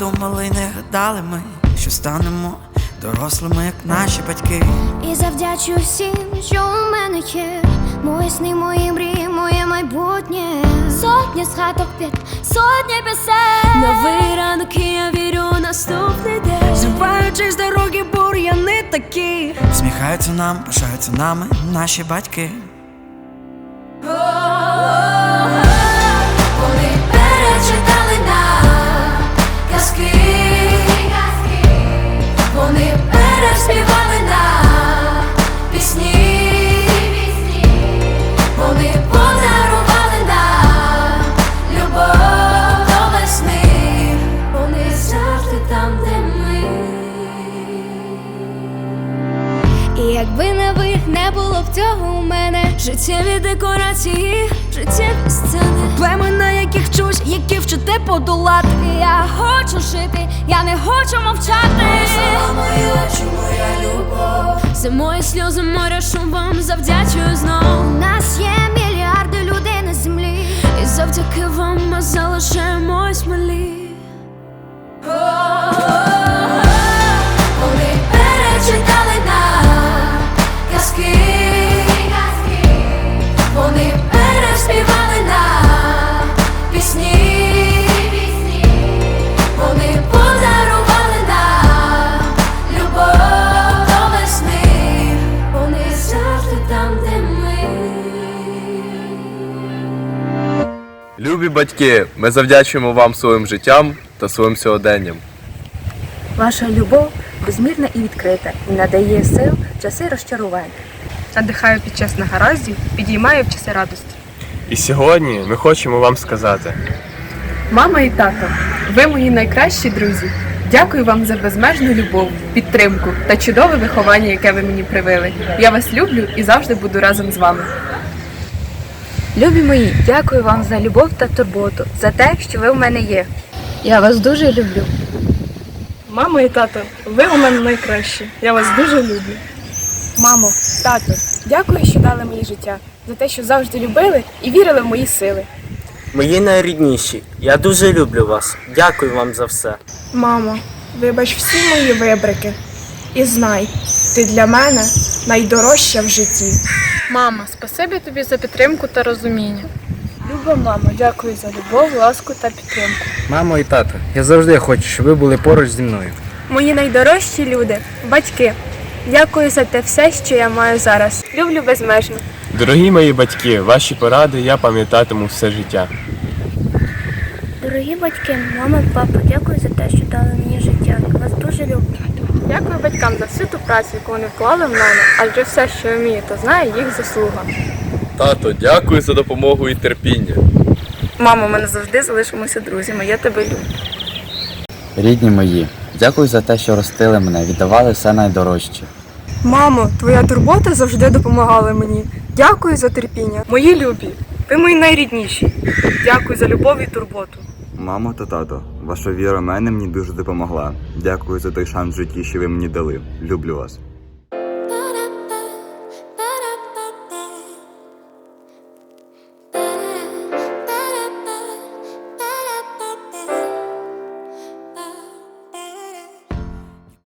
думали, не гадали ми, що станемо дорослими, як наші батьки. І завдячу всім, що у мене є. Мої сни, мої мрії, моє майбутнє. Сотні згадок під сотні пісень. Новий ранок, і я вірю у наступний день. Зриваючись з дороги, бур'яни такі. Сміхаються нам, пишаються нами наші батьки. Не було б цього у мене життєві декорації, життєві сцени. племена, на яких чусь, які вчите подолати. Я хочу жити, я не хочу мовчати. Слова мої очі, моя любов. Це мої сльози, моря шубом завдячую знов. У нас є переспівали нам пісні. Вони подарували нам любов до весни. Вони завжди там, де ми. Любі батьки, ми завдячуємо вам своїм життям та своїм сьогоденням. Ваша любов безмірна і відкрита і надає сил в часи розчарувань. надихає під час негараздів, підіймає в часи радості. І сьогодні ми хочемо вам сказати: Мама і тато, ви мої найкращі друзі. Дякую вам за безмежну любов, підтримку та чудове виховання, яке ви мені привили. Я вас люблю і завжди буду разом з вами. Любі мої, дякую вам за любов та турботу, за те, що ви в мене є. Я вас дуже люблю. Мамо і тато, ви у мене найкращі. Я вас дуже люблю. Мамо, тато, дякую, що дали мені життя, за те, що завжди любили і вірили в мої сили. Мої найрідніші, я дуже люблю вас. Дякую вам за все. Мамо, вибач всі мої вибрики. І знай, ти для мене найдорожча в житті. Мама, спасибі тобі за підтримку та розуміння. Люба мамо, дякую за любов, ласку та підтримку. Мамо і тато, я завжди хочу, щоб ви були поруч зі мною. Мої найдорожчі люди, батьки. Дякую за те все, що я маю зараз. Люблю безмежно. Дорогі мої батьки, ваші поради я пам'ятатиму все життя. Дорогі батьки, мама, папа, дякую за те, що дали мені життя. Вас дуже люблю. Дякую батькам за всю ту працю, яку вони вклали в мене, адже все, що я вмію, то знає їх заслуга. Тато, дякую за допомогу і терпіння. Мамо, ми завжди залишимося друзями. Я тебе люблю. Рідні мої, дякую за те, що ростили мене, віддавали все найдорожче. Мамо, твоя турбота завжди допомагала мені. Дякую за терпіння. Мої любі, ви мої найрідніші. Дякую за любов і турботу. Мамо та тато, ваша віра в мене мені дуже допомогла. Дякую за той шанс в житті, що ви мені дали. Люблю вас.